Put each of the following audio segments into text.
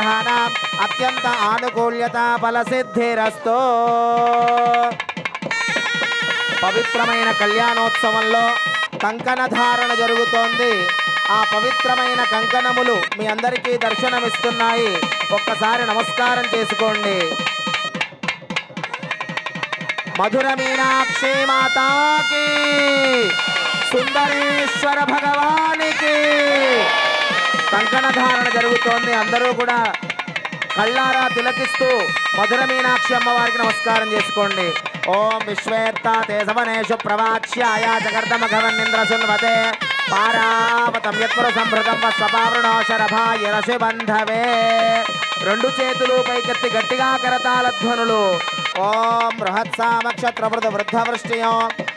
గ్రహాణం అత్యంత ఆనుకూల్యత ఫలసిద్ధిరస్తో. పవిత్రమైన కళ్యాణోత్సవంలో కంకణ ధారణ జరుగుతోంది. ఆ పవిత్రమైన కంకణములు మీ అందరికీ దర్శనమిస్తున్నాయి. ఒక్కసారి నమస్కారం చేసుకోండి. మధుర మీనాక్షి మాతాకి సుందరేశ్వర భగవానికి గంగాధారణ జరుగుతోంది. అందరూ కూడా కళ్ళారా తిలకిస్తూ మధుర మీనాక్షి అమ్మవారికి నమస్కారం చేసుకోండి. ఓం విశ్వేత్త తేజవనేషు ప్రవాచ్యాయ జగర్దమఘవన్నింద్ర పారావతం యత్పుర సంభృతం వస్వపావృణో బంధవే రెండు చేతులు పైకెత్తి గట్టిగా కరతాల ధ్వనులు ఓం బృహత్సామక్షత్రవృత వృద్ధవృష్టియో పృష్ఠోజశ్రుతముగ్రవీరో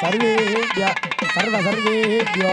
सर्वेभ्य सर्वसर्वेभ्यो